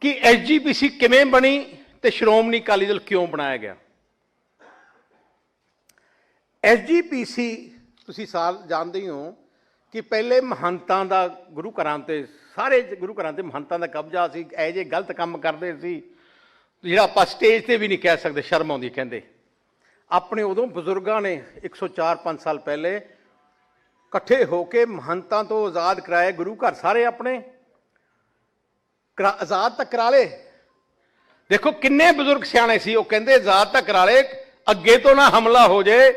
ਕਿ ਐਸਜੀਪੀਸੀ ਕਿਵੇਂ ਬਣੀ ਤੇ ਸ਼੍ਰੋਮਣੀ ਅਕਾਲੀ ਦਲ ਕਿਉਂ ਬਣਾਇਆ ਗਿਆ? ਐਸਜੀਪੀਸੀ ਤੁਸੀਂ ਸਾਲ ਜਾਣਦੇ ਹੀ ਹੋ ਕਿ ਪਹਿਲੇ ਮਹੰਤਾਂ ਦਾ ਗੁਰੂ ਘਰਾਂ ਤੇ, ਸਾਰੇ ਗੁਰੂ ਘਰਾਂ ਤੇ ਮਹੰਤਾਂ ਦਾ ਕਬਜ਼ਾ ਸੀ, ਇਹ ਜੇ ਗਲਤ ਕੰਮ ਕਰਦੇ ਸੀ, ਜਿਹੜਾ ਆਪਾਂ ਸਟੇਜ ਤੇ ਵੀ ਨਹੀਂ ਕਹਿ ਸਕਦੇ, ਸ਼ਰਮ ਆਉਂਦੀ ਕਹਿੰਦੇ। ਆਪਣੇ ਉਦੋਂ ਬਜ਼ੁਰਗਾਂ ਨੇ 104 5 ਸਾਲ ਪਹਿਲੇ ਇਕੱਠੇ ਹੋ ਕੇ ਮਹੰਤਾਂ ਤੋਂ ਆਜ਼ਾਦ ਕਰਾਏ, ਗੁਰੂ ਘਰ ਸਾਰੇ ਆਪਣੇ ਆਜ਼ਾਦ ਤਾਂ ਕਰਾ ਲਏ ਦੇਖੋ ਕਿੰਨੇ ਬਜ਼ੁਰਗ ਸਿਆਣੇ ਸੀ, ਉਹ ਕਹਿੰਦੇ ਆਜ਼ਾਦ ਤਾਂ ਕਰਾ ਲਏ ਅੱਗੇ ਤੋਂ ਨਾ ਹਮਲਾ ਹੋ ਜਾਏ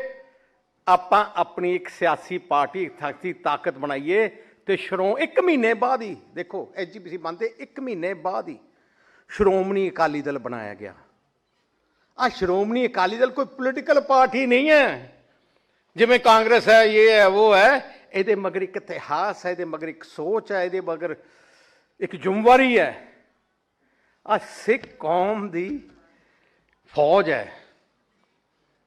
ਆਪਾਂ ਆਪਣੀ ਇੱਕ ਸਿਆਸੀ ਪਾਰਟੀ ਸਿਆਸੀ ਤਾਕਤ ਬਣਾਈਏ ਤੇ ਸ਼ਰੋ ਇੱਕ ਮਹੀਨੇ ਬਾਅਦ ਹੀ, ਦੇਖੋ ਐਸਜੀਪੀਸੀ ਬੰਦੇ ਇੱਕ ਮਹੀਨੇ ਬਾਅਦ ਹੀ ਸ਼੍ਰੋਮਣੀ ਅਕਾਲੀ ਦਲ ਬਣਾਇਆ ਗਿਆ। ਆ ਸ਼੍ਰੋਮਣੀ ਅਕਾਲੀ ਦਲ ਕੋਈ ਪੋਲੀਟੀਕਲ ਪਾਰਟੀ ਨਹੀਂ ਹੈ। ਜਿਵੇਂ ਕਾਂਗਰਸ ਹੈ, ਇਹ ਹੈ, ਉਹ ਹੈ, ਇਹਦੇ ਮਗਰ ਇੱਕ ਇਤਿਹਾਸ ਹੈ, ਇਹਦੇ ਮਗਰ ਇੱਕ ਸੋਚ ਹੈ, ਇਹਦੇ ਮਗਰ ਇੱਕ ਜ਼ਿੰਮੇਵਾਰੀ ਹੈ। ਆ ਸਿੱਖ ਕੌਮ ਦੀ ਫੌਜ ਹੈ।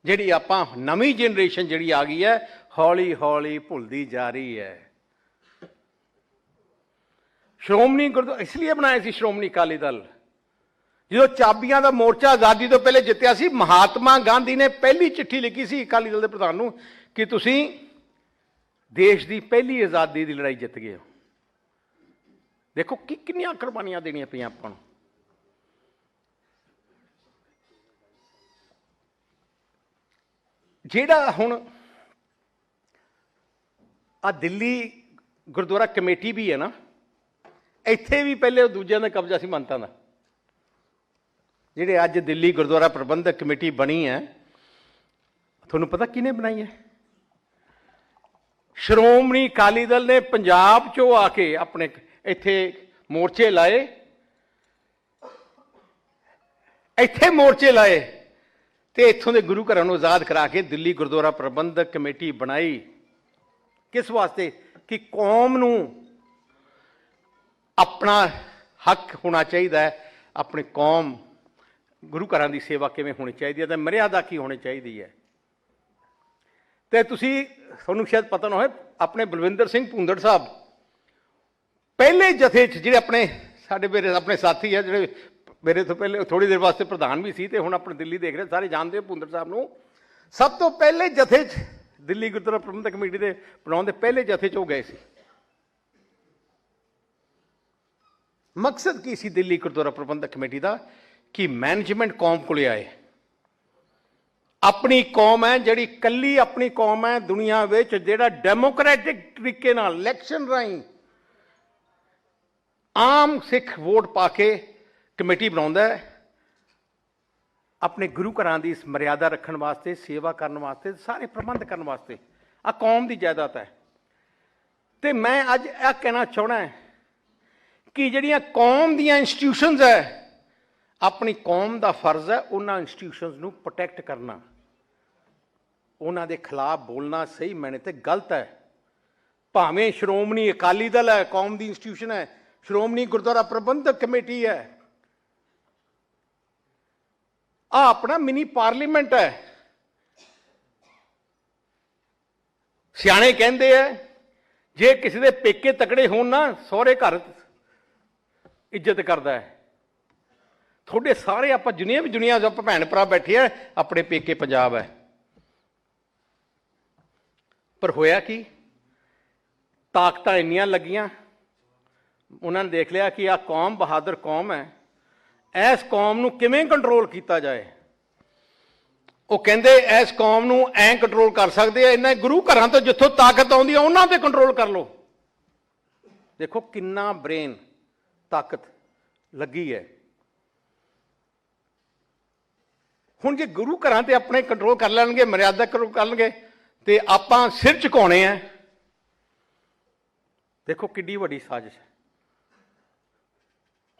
ਜਿਹੜੀ ਆਪਾਂ ਨਵੀਂ ਜਨਰੇਸ਼ਨ ਜਿਹੜੀ ਆ ਗਈ ਹੈ ਹੌਲੀ ਹੌਲੀ ਭੁੱਲਦੀ ਜਾ ਰਹੀ ਹੈ। ਸ਼੍ਰੋਮਣੀ ਗੁਰਦੁਆਰਾ ਇਸ ਲਈ ਬਣਾਇਆ ਸੀ ਸ਼੍ਰੋਮਣੀ ਅਕਾਲੀ ਦਲ। ਜਦੋਂ ਚਾਬੀਆਂ ਦਾ ਮੋਰਚਾ ਆਜ਼ਾਦੀ ਤੋਂ ਪਹਿਲੇ ਜਿੱਤਿਆ ਸੀ, ਮਹਾਤਮਾ ਗਾਂਧੀ ਨੇ ਪਹਿਲੀ ਚਿੱਠੀ ਲਿਖੀ ਸੀ ਅਕਾਲੀ ਦਲ ਦੇ ਪ੍ਰਧਾਨ ਨੂੰ ਕਿ ਤੁਸੀਂ ਦੇਸ਼ ਦੀ ਪਹਿਲੀ ਆਜ਼ਾਦੀ ਦੀ ਲੜਾਈ ਜਿੱਤ ਗਏ ਹੋ। ਦੇਖੋ ਕਿ ਕਿੰਨੀਆਂ ਕੁਰਬਾਨੀਆਂ ਦੇਣੀਆਂ ਪਈਆਂ ਆਪਾਂ ਨੂੰ। ਜਿਹੜਾ ਹੁਣ ਆ ਦਿੱਲੀ ਗੁਰਦੁਆਰਾ ਕਮੇਟੀ ਵੀ ਹੈ ਨਾ, ਇੱਥੇ ਵੀ ਪਹਿਲੇ ਉਹ ਦੂਜਿਆਂ ਦਾ ਕਬਜ਼ਾ ਸੀ ਮੰਤਾਂ ਦਾ। ਜਿਹੜੇ ਅੱਜ ਦਿੱਲੀ ਗੁਰਦੁਆਰਾ ਪ੍ਰਬੰਧਕ ਕਮੇਟੀ ਬਣੀ ਹੈ, ਤੁਹਾਨੂੰ ਪਤਾ ਕਿਹਨੇ ਬਣਾਈ ਹੈ? ਸ਼੍ਰੋਮਣੀ ਅਕਾਲੀ ਦਲ ਨੇ ਪੰਜਾਬ ਚੋਂ ਆ ਕੇ ਆਪਣੇ ਇੱਥੇ ਮੋਰਚੇ ਲਾਏ। ਇੱਥੇ ਮੋਰਚੇ ਲਾਏ ਤੇ ਇੱਥੋਂ ਦੇ ਗੁਰੂ ਘਰਾਂ ਨੂੰ ਆਜ਼ਾਦ ਕਰਾ ਕੇ ਦਿੱਲੀ ਗੁਰਦੁਆਰਾ ਪ੍ਰਬੰਧਕ ਕਮੇਟੀ ਬਣਾਈ। ਕਿਸ ਵਾਸਤੇ? ਕਿ ਕੌਮ ਨੂੰ ਆਪਣਾ ਹੱਕ ਹੋਣਾ ਚਾਹੀਦਾ ਹੈ, ਆਪਣੀ ਕੌਮ, ਗੁਰੂ ਘਰਾਂ ਦੀ ਸੇਵਾ ਕਿਵੇਂ ਹੋਣੀ ਚਾਹੀਦੀ ਹੈ ਤੇ ਮਰਿਆਦਾ ਕੀ ਹੋਣੀ ਚਾਹੀਦੀ ਹੈ। ਤੇ ਤੁਸੀਂ, ਤੁਹਾਨੂੰ ਸ਼ਾਇਦ ਪਤਾ ਨਾ ਹੋਵੇ, ਆਪਣੇ ਬਲਵਿੰਦਰ ਸਿੰਘ ਭੁੰਦੜ ਸਾਹਿਬ ਪਹਿਲੇ ਜਥੇ 'ਚ ਜਿਹੜੇ ਆਪਣੇ ਸਾਡੇ ਮੇਰੇ ਆਪਣੇ ਸਾਥੀ ਆ ਜਿਹੜੇ ਮੇਰੇ ਤੋਂ ਪਹਿਲੇ ਥੋੜੀ ਦੇਰ ਵਾਸਤੇ ਪ੍ਰਧਾਨ ਵੀ ਸੀ ਤੇ ਹੁਣ ਆਪਣੇ ਦਿੱਲੀ ਦੇਖ ਰਹੇ ਸਾਰੇ ਜਾਣਦੇ ਹੋ ਭੁੰਦੜ ਸਾਹਿਬ ਨੂੰ। ਸਭ ਤੋਂ ਪਹਿਲੇ ਜਥੇ 'ਚ ਦਿੱਲੀ ਗੁਰਦੁਆਰਾ ਪ੍ਰਬੰਧਕ ਕਮੇਟੀ ਦੇ ਬਣਾਉਣ ਦੇ ਪਹਿਲੇ ਜਥੇ 'ਚ ਉਹ ਗਏ ਸੀ। ਮਕਸਦ ਕੀ ਸੀ ਦਿੱਲੀ ਗੁਰਦੁਆਰਾ ਪ੍ਰਬੰਧਕ ਕਮੇਟੀ ਦਾ? ਕਿ ਮੈਨੇਜਮੈਂਟ ਕੌਮ ਕੋਲੇ ਆਏ। ਆਪਣੀ ਕੌਮ ਹੈ, ਜਿਹੜੀ ਕੱਲੀ ਆਪਣੀ ਕੌਮ ਹੈ ਦੁਨੀਆ ਵਿੱਚ, ਜਿਹੜਾ ਡੈਮੋਕ੍ਰੈਟਿਕ ਤਰੀਕੇ ਨਾਲ ਇਲੈਕਸ਼ਨ ਰਾਹੀਂ ਆਮ ਸਿੱਖ ਵੋਟ ਪਾ ਕੇ ਕਮੇਟੀ ਬਣਾਉਂਦਾ ਹੈ, ਆਪਣੇ ਗੁਰੂ ਘਰਾਂ ਦੀ ਇਸ ਮਰਿਆਦਾ ਰੱਖਣ ਵਾਸਤੇ, ਸੇਵਾ ਕਰਨ ਵਾਸਤੇ, ਸਾਰੇ ਪ੍ਰਬੰਧ ਕਰਨ ਵਾਸਤੇ ਆ ਕੌਮ ਦੀ ਜਾਇਦਾਦ ਹੈ। ਤੇ ਮੈਂ ਅੱਜ ਇਹ ਕਹਿਣਾ ਚਾਹਣਾ ਹੈ ਕਿ ਜਿਹੜੀਆਂ ਕੌਮ ਦੀਆਂ ਇੰਸਟੀਟਿਊਸ਼ਨਸ ਹੈ, ਆਪਣੀ ਕੌਮ ਦਾ ਫਰਜ਼ ਹੈ ਉਹਨਾਂ ਇੰਸਟੀਟਿਊਸ਼ਨਸ ਨੂੰ ਪ੍ਰੋਟੈਕਟ ਕਰਨਾ। ਉਹਨਾਂ ਦੇ ਖਿਲਾਫ ਬੋਲਣਾ ਸਹੀ ਮੈਨੇ ਤੇ ਗਲਤ ਹੈ। ਭਾਵੇਂ ਸ਼੍ਰੋਮਣੀ ਅਕਾਲੀ ਦਲ ਹੈ, ਕੌਮ ਦੀ ਇੰਸਟੀਟਿਊਸ਼ਨ ਹੈ ਸ਼੍ਰੋਮਣੀ ਗੁਰਦੁਆਰਾ ਪ੍ਰਬੰਧਕ ਕਮੇਟੀ ਹੈ। ਆ ਆਪਣਾ ਮਿਨੀ ਪਾਰਲੀਮੈਂਟ ਹੈ। ਸਿਆਣੇ ਕਹਿੰਦੇ ਆ ਜੇ ਕਿਸੇ ਦੇ ਪੇਕੇ ਤਕੜੇ ਹੋਣ ਨਾ, ਸਹੁਰੇ ਘਰ ਇੱਜ਼ਤ ਕਰਦਾ ਹੈ। ਤੁਹਾਡੇ ਸਾਰੇ ਆਪਾਂ ਜਿੰਨੀਆਂ ਵੀ ਦੁਨੀਆ ਆਪਾਂ ਭੈਣ ਭਰਾ ਬੈਠੇ ਆ, ਆਪਣੇ ਪੇਕੇ ਪੰਜਾਬ ਹੈ। ਪਰ ਹੋਇਆ ਕੀ? ਤਾਕਤਾਂ ਇੰਨੀਆਂ ਲੱਗੀਆਂ ਉਹਨਾਂ ਨੇ ਦੇਖ ਲਿਆ ਕਿ ਆ ਕੌਮ ਬਹਾਦਰ ਕੌਮ ਹੈ। ਇਸ ਕੌਮ ਨੂੰ ਕਿਵੇਂ ਕੰਟਰੋਲ ਕੀਤਾ ਜਾਏ? ਉਹ ਕਹਿੰਦੇ ਇਸ ਕੌਮ ਨੂੰ ਐਂ ਕੰਟਰੋਲ ਕਰ ਸਕਦੇ ਆ, ਇਹਨਾਂ ਗੁਰੂ ਘਰਾਂ ਤੋਂ ਜਿੱਥੋਂ ਤਾਕਤ ਆਉਂਦੀ ਆ, ਉਹਨਾਂ ਤੇ ਕੰਟਰੋਲ ਕਰ ਲਓ। ਦੇਖੋ ਕਿੰਨਾ ਬ੍ਰੇਨ ਤਾਕਤ ਲੱਗੀ ਹੈ। ਹੁਣ ਜੇ ਗੁਰੂ ਘਰਾਂ ਤੇ ਆਪਣੇ ਕੰਟਰੋਲ ਕਰ ਲੈਣਗੇ, ਮਰਿਆਦਾ ਕੰਟਰੋਲ ਕਰਨਗੇ, ਤੇ ਆਪਾਂ ਸਿਰ ਝੁਕਾਉਣੇ ਆ। ਦੇਖੋ ਕਿੱਡੀ ਵੱਡੀ ਸਾਜ਼ਿਸ਼ ਹੈ।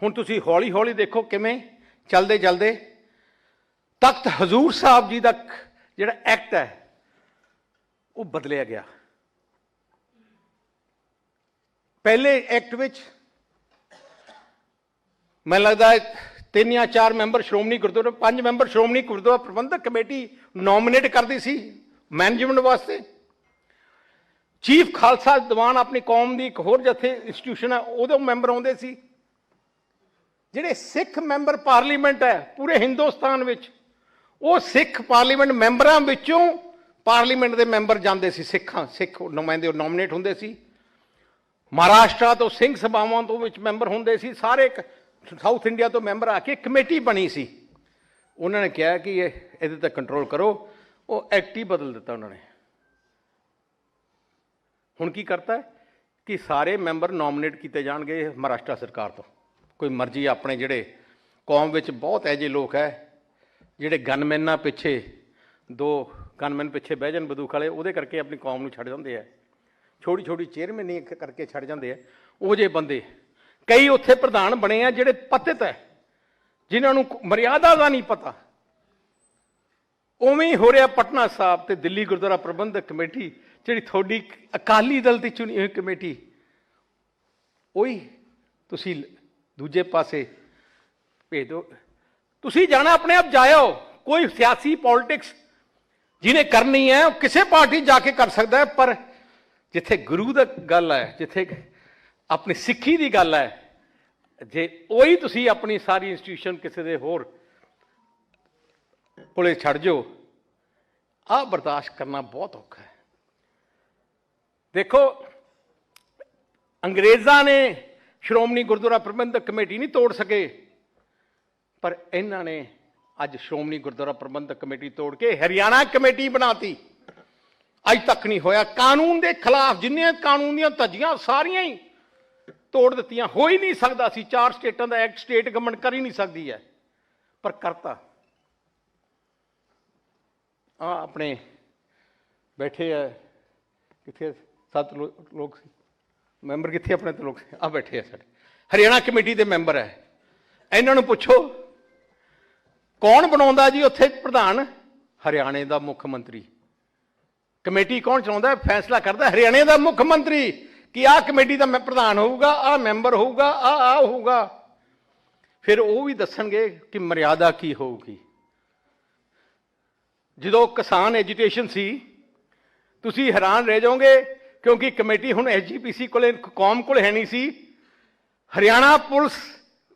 ਹੁਣ ਤੁਸੀਂ ਹੌਲੀ ਹੌਲੀ ਦੇਖੋ ਕਿਵੇਂ ਚੱਲਦੇ, ਚਲਦੇ। ਤਖਤ ਹਜ਼ੂਰ ਸਾਹਿਬ ਜੀ ਦਾ ਜਿਹੜਾ ਐਕਟ ਹੈ, ਉਹ ਬਦਲਿਆ ਗਿਆ। ਪਹਿਲੇ ਐਕਟ ਵਿੱਚ ਮੈਨੂੰ ਲੱਗਦਾ ਤਿੰਨ ਜਾਂ ਚਾਰ ਮੈਂਬਰ ਸ਼੍ਰੋਮਣੀ ਗੁਰਦੁਆਰਾ, ਪੰਜ member Shiromani Gurdwara Prabandhak committee nominate ਕਰਦੀ ਸੀ ਮੈਨੇਜਮੈਂਟ ਵਾਸਤੇ। ਚੀਫ ਖਾਲਸਾ ਦੀਵਾਨ ਆਪਣੀ ਕੌਮ ਦੀ ਇੱਕ ਹੋਰ ਜਥੇ ਇੰਸਟੀਟਿਊਸ਼ਨ ਹੈ, ਉਹਦੇ ਮੈਂਬਰ ਆਉਂਦੇ ਸੀ। ਜਿਹੜੇ ਸਿੱਖ ਮੈਂਬਰ ਪਾਰਲੀਮੈਂਟ ਹੈ ਪੂਰੇ ਹਿੰਦੁਸਤਾਨ ਵਿੱਚ, ਉਹ ਸਿੱਖ ਪਾਰਲੀਮੈਂਟ ਮੈਂਬਰਾਂ ਵਿੱਚੋਂ ਪਾਰਲੀਮੈਂਟ ਦੇ ਮੈਂਬਰ ਜਾਂਦੇ ਸੀ, ਸਿੱਖਾਂ, ਸਿੱਖ ਨੁਮਾਇੰਦੇ ਨੋਮੀਨੇਟ ਹੁੰਦੇ ਸੀ। ਮਹਾਰਾਸ਼ਟਰ ਤੋਂ ਸਿੰਘ ਸਭਾਵਾਂ ਤੋਂ ਵਿੱਚ ਮੈਂਬਰ ਹੁੰਦੇ ਸੀ, ਸਾਰੇ ਇੱਕ ਸਾਊਥ ਇੰਡੀਆ ਤੋਂ ਮੈਂਬਰ ਆ ਕੇ ਕਮੇਟੀ ਬਣੀ ਸੀ। ਉਹਨਾਂ ਨੇ ਕਿਹਾ ਕਿ ਇਹ, ਇਹਦੇ ਤੇ ਕੰਟਰੋਲ ਕਰੋ, ਉਹ ਐਕਟ ਹੀ ਬਦਲ ਦਿੱਤਾ ਉਹਨਾਂ ਨੇ। ਹੁਣ ਕੀ ਕਰਤਾ ਕਿ ਸਾਰੇ ਮੈਂਬਰ ਨੋਮੀਨੇਟ ਕੀਤੇ ਜਾਣਗੇ ਮਹਾਰਾਸ਼ਟਰ ਸਰਕਾਰ ਤੋਂ। ਕੋਈ ਮਰਜ਼ੀ ਆਪਣੇ ਜਿਹੜੇ ਕੌਮ ਵਿੱਚ ਬਹੁਤ ਐਜੇ ਲੋਕ ਹੈ, ਜਿਹੜੇ ਗਨਮੈਨਾਂ ਪਿੱਛੇ, ਦੋ ਗਨਮੈਨ ਪਿੱਛੇ ਬਹਿ ਜਾਣ ਬੰਦੂਕ ਵਾਲੇ, ਉਹਦੇ ਕਰਕੇ ਆਪਣੀ ਕੌਮ ਨੂੰ ਛੱਡ ਜਾਂਦੇ ਆ। ਛੋਟੀ ਛੋਟੀ ਚੇਅਰਮੈਨੀ ਕਰਕੇ ਛੱਡ ਜਾਂਦੇ ਆ। ਉਹ ਜੇ ਬੰਦੇ। ਕਈ ਉੱਥੇ ਪ੍ਰਧਾਨ ਬਣੇ ਆ ਜਿਹੜੇ ਪਤਿਤ ਹੈ, ਜਿਨ੍ਹਾਂ ਨੂੰ ਮਰਿਆਦਾ ਦਾ ਨਹੀਂ ਪਤਾ। ਉਵੇਂ ਹੀ ਹੋ ਰਿਹਾ ਪਟਨਾ ਸਾਹਿਬ ਤੇ ਦਿੱਲੀ ਗੁਰਦੁਆਰਾ ਪ੍ਰਬੰਧਕ ਕਮੇਟੀ, ਜਿਹੜੀ ਤੁਹਾਡੀ ਅਕਾਲੀ ਦਲ ਦੀ ਚੁਣੀ ਹੋਈ ਕਮੇਟੀ। ਉਹੀ ਤੁਸੀਂ ਦੂਜੇ ਪਾਸੇ ਭੇਜ ਦਿਓ। ਤੁਸੀਂ ਜਾਣਾ ਆਪਣੇ ਆਪ ਜਾਇਓ। ਕੋਈ ਸਿਆਸੀ ਪੋਲਿਟਿਕਸ ਜਿਹਨੇ ਕਰਨੀ ਹੈ, ਉਹ ਕਿਸੇ ਪਾਰਟੀ ਜਾ ਕੇ ਕਰ ਸਕਦਾ ਹੈ, ਪਰ ਜਿੱਥੇ ਗੁਰੂ ਦਾ ਗੱਲ ਹੈ, ਜਿੱਥੇ ਆਪਣੀ ਸਿੱਖੀ ਦੀ ਗੱਲ ਹੈ, ਜੇ ਉਹੀ ਤੁਸੀਂ ਆਪਣੀ ਸਾਰੀ ਇੰਸਟੀਟਿਊਸ਼ਨ ਕਿਸੇ ਦੇ ਹੋਰ ਕੋਲੇ ਛੱਡ ਜਾਓ ਆ ਬਰਦਾਸ਼ਤ ਕਰਨਾ ਬਹੁਤ ਔਖਾ ਹੈ। ਦੇਖੋ, ਅੰਗਰੇਜ਼ਾਂ ਨੇ ਸ਼੍ਰੋਮਣੀ ਗੁਰਦੁਆਰਾ ਪ੍ਰਬੰਧਕ ਕਮੇਟੀ ਨਹੀਂ ਤੋੜ ਸਕੇ। ਪਰ ਇਹਨਾਂ ਨੇ ਅੱਜ ਸ਼੍ਰੋਮਣੀ ਗੁਰਦੁਆਰਾ ਪ੍ਰਬੰਧਕ ਕਮੇਟੀ ਤੋੜ ਕੇ ਹਰਿਆਣਾ ਕਮੇਟੀ ਬਣਾਤੀ। ਅੱਜ ਤੱਕ ਨਹੀਂ ਹੋਇਆ। ਕਾਨੂੰਨ ਦੇ ਖਿਲਾਫ ਜਿੰਨੀਆਂ ਕਾਨੂੰਨ ਦੀਆਂ ਧੱਜੀਆਂ ਸਾਰੀਆਂ ਹੀ ਤੋੜ ਦਿੱਤੀਆਂ। ਹੋ ਹੀ ਨਹੀਂ ਸਕਦਾ ਸੀ। ਚਾਰ ਸਟੇਟਾਂ ਦਾ ਐਕਟ ਸਟੇਟ ਗਵਰਨਮੈਂਟ ਕਰ ਹੀ ਨਹੀਂ ਸਕਦੀ ਹੈ। ਪਰ ਕਰਤਾ। ਆ ਆਪਣੇ ਬੈਠੇ ਆ ਕਿੱਥੇ ਸੱਤ ਲੋਕ ਸੀ। ਮੈਂਬਰ ਕਿੱਥੇ ਆਪਣੇ ਤੇ ਲੋਕ? ਆ ਬੈਠੇ ਆ ਸਾਡੇ। ਹਰਿਆਣਾ ਕਮੇਟੀ ਦੇ ਮੈਂਬਰ ਹੈ ਇਹਨਾਂ ਨੂੰ ਪੁੱਛੋ, ਕੌਣ ਬਣਾਉਂਦਾ ਜੀ ਉੱਥੇ ਪ੍ਰਧਾਨ? ਹਰਿਆਣੇ ਦਾ ਮੁੱਖ ਮੰਤਰੀ। ਕਮੇਟੀ ਕੌਣ ਚਲਾਉਂਦਾ? ਫੈਸਲਾ ਕਰਦਾ ਹਰਿਆਣੇ ਦਾ ਮੁੱਖ ਮੰਤਰੀ ਕਿ ਆਹ ਕਮੇਟੀ ਦਾ ਮੈਂ ਪ੍ਰਧਾਨ ਹੋਊਗਾ, ਆਹ ਮੈਂਬਰ ਹੋਊਗਾ, ਆਹ ਆ ਹੋਊਗਾ। ਫਿਰ ਉਹ ਵੀ ਦੱਸਣਗੇ ਕਿ ਮਰਿਆਦਾ ਕੀ ਹੋਊਗੀ। ਜਦੋਂ ਕਿਸਾਨ ਐਜੀਟੇਸ਼ਨ ਸੀ, ਤੁਸੀਂ ਹੈਰਾਨ ਰਹਿ ਜਾਓਗੇ ਕਿਉਂਕਿ ਕਮੇਟੀ ਹੁਣ ਐਸਜੀਪੀਸੀ ਕੋਲੇ, ਕੌਮ ਕੋਲ ਹੈ ਨਹੀਂ ਸੀ। ਹਰਿਆਣਾ ਪੁਲਿਸ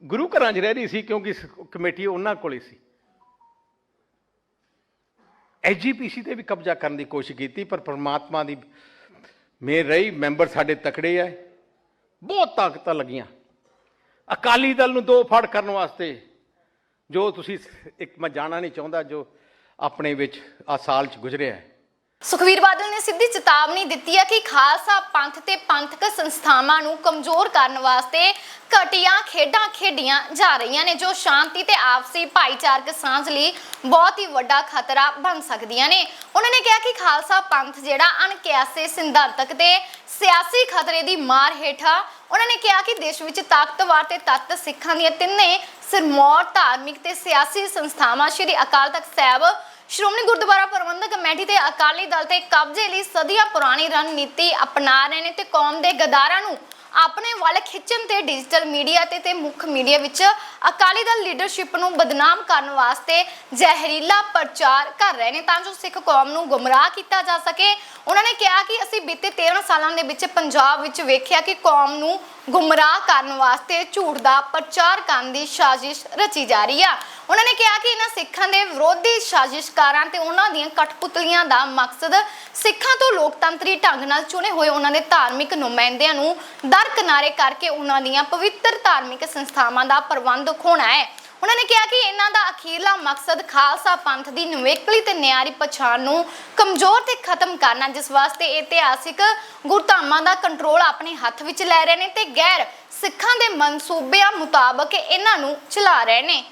ਗੁਰੂ ਘਰਾਂ 'ਚ ਰਹਿ ਰਹੀ ਸੀ ਕਿਉਂਕਿ ਸ- ਕਮੇਟੀ ਉਹਨਾਂ ਕੋਲ ਹੀ ਸੀ। ਐਸਜੀਪੀਸੀ ਤੇ ਵੀ ਕਬਜ਼ਾ ਕਰਨ ਦੀ ਕੋਸ਼ਿਸ਼ ਕੀਤੀ, ਪਰ ਪ੍ਰਮਾਤਮਾ ਦੀ ਮੇਰ ਰਹੀ, ਮੈਂਬਰ ਸਾਡੇ ਤਕੜੇ ਆ ਬਹੁਤ ਤਾਕਤਾਂ ਲੱਗੀਆਂ। ਅਕਾਲੀ ਦਲ ਨੂੰ ਦੋ ਫੜ ਕਰਨ ਵਾਸਤੇ, ਜੋ ਤੁਸੀਂ ਇੱਕ ਮੈਂ ਜਾਣਾ ਨਹੀਂ ਚਾਹੁੰਦਾ, ਜੋ ਆਪਣੇ ਵਿੱਚ ਆ ਸਾਲ ਚ ਗੁਜ਼ਰਿਆ ਹੈ। ਸੁਖਵੀਰ ਬਾਦਲ ਨੇ ਸਿੱਧੀ ਚੇਤਾਵਨੀ ਦਿੱਤੀ ਹੈ ਕਿ ਖਾਲਸਾ ਪੰਥ ਤੇ ਪੰਥਕ ਸੰਸਥਾਵਾਂ ਨੂੰ ਕਮਜ਼ੋਰ ਕਰਨ ਵਾਸਤੇ ਘਟੀਆਂ ਖੇਡਾਂ ਖੇਡੀਆਂ ਜਾ ਰਹੀਆਂ ਨੇ, ਜੋ ਸ਼ਾਂਤੀ ਤੇ ਆਪਸੀ ਭਾਈਚਾਰਕ ਸਾਂਝ ਲਈ ਬਹੁਤ ਹੀ ਵੱਡਾ ਖਤਰਾ ਬਣ ਸਕਦੀਆਂ ਨੇ। ਉਹਨਾਂ ਨੇ ਕਿਹਾ ਕਿ ਖਾਲਸਾ ਪੰਥ ਜਿਹੜਾ ਅਣਕਿਆਸੇ ਸਿਧਾਂਤਕ ਤੇ ਸਿਆਸੀ ਖਤਰੇ ਦੀ ਮਾਰ ਹੇਠਾਂ ਉਹਨਾਂ ਨੇ ਕਿਹਾ ਕਿ ਦੇਸ਼ ਵਿੱਚ ਤਾਕਤਵਰ ਤੇ ਤੱਤ ਸਿੱਖਾਂ ਦੀਆਂ ਤਿੰਨੇ ਸਿਰਮੌਰ ਧਾਰਮਿਕ ਤੇ ਸਿਆਸੀ ਸੰਸਥਾਵਾਂ ਸ਼੍ਰੀ ਅਕਾਲ ਤਖਤ ਸਾਹਿਬ ਸ਼੍ਰੋਮਣੀ ਗੁਰਦੁਆਰਾ ਪ੍ਰਬੰਧਕ ਕਮੇਟੀ ਤੇ ਅਕਾਲੀ ਦਲ ਤੇ ਕਬਜ਼ੇ ਲਈ ਸਦੀਆਂ ਪੁਰਾਣੀ ਰਣਨੀਤੀ ਅਪਣਾ ਰਹੇ ਨੇ ਤੇ ਕੌਮ ਦੇ ਗਦਾਰਾਂ ਨੂੰ ਆਪਣੇ ਵੱਲ ਖਿੱਚਣ ਤੇ ਡਿਜੀਟਲ ਮੀਡੀਆ ਤੇ ਤੇ ਮੁੱਖ ਮੀਡੀਆ ਵਿੱਚ ਅਕਾਲੀ ਦਲ ਲੀਡਰਸ਼ਿਪ ਨੂੰ ਬਦਨਾਮ ਕਰਨ ਵਾਸਤੇ ਜ਼ਹਿਰੀਲਾ ਪ੍ਰਚਾਰ ਕਰ ਰਹੇ ਨੇ ਤਾਂ ਜੋ ਸਿੱਖ ਕੌਮ ਨੂੰ ਗੁੰਮਰਾਹ ਕੀਤਾ ਜਾ ਸਕੇ। ਉਹਨਾਂ ਨੇ ਕਿਹਾ ਕਿ ਅਸੀਂ ਬੀਤੇ 13 ਸਾਲਾਂ ਦੇ ਵਿੱਚ ਪੰਜਾਬ ਵਿੱਚ ਵੇਖਿਆ ਕਿ ਕੌਮ ਨੂੰ ਗੁੰਮਰਾਹ ਕਰਨ ਵਾਸਤੇ ਝੂਠ ਦਾ ਪ੍ਰਚਾਰ ਕਰਨ ਦੀ ਸਾਜ਼ਿਸ਼ ਰਚੀ ਜਾ ਰਹੀ ਆ। ਉਹਨਾਂ ਨੇ ਕਿਹਾ ਕਿ ਇਹਨਾਂ ਸਿੱਖਾਂ ਦੇ ਵਿਰੋਧੀ ਸਾਜ਼ਿਸ਼ਕਾਰਾਂ ਤੇ ਉਹਨਾਂ ਦੀਆਂ ਕਠਪੁਤਲੀਆਂ ਦਾ ਮਕਸਦ ਸਿੱਖਾਂ ਤੋਂ ਲੋਕਤੰਤਰੀ ਢੰਗ ਨਾਲ ਚੁਣੇ ਹੋਏ ਉਹਨਾਂ ਦੇ ਧਾਰਮਿਕ ਨੁਮਾਇੰਦਿਆਂ ਨੂੰ ਦਰਕਿਨਾਰੇ ਕਰਕੇ ਉਹਨਾਂ ਦੀਆਂ ਪਵਿੱਤਰ ਧਾਰਮਿਕ ਸੰਸਥਾਵਾਂ ਦਾ ਪ੍ਰਬੰਧ ਖੋਣਾ ਹੈ। ਉਹਨਾਂ ਨੇ ਕਿਹਾ ਕਿ ਇਹਨਾਂ ਦਾ ਅਖੀਰਲਾ ਮਕਸਦ ਖਾਲਸਾ ਪੰਥ ਦੀ ਨਿਵੇਕਲੀ ਤੇ ਨਿਆਰੀ ਪਛਾਣ ਨੂੰ ਕਮਜ਼ੋਰ ਤੇ ਖਤਮ ਕਰਨਾ, ਜਿਸ ਵਾਸਤੇ ਇਤਿਹਾਸਿਕ ਗੁਰਧਾਮਾਂ ਦਾ ਕੰਟਰੋਲ ਆਪਣੇ ਹੱਥ ਵਿੱਚ ਲੈ ਰਹੇ ਨੇ ਤੇ ਗੈਰ ਸਿੱਖਾਂ ਦੇ ਮਨਸੂਬਿਆਂ ਮੁਤਾਬਕ ਇਹਨਾਂ ਨੂੰ ਚਲਾ ਰਹੇ ਨੇ।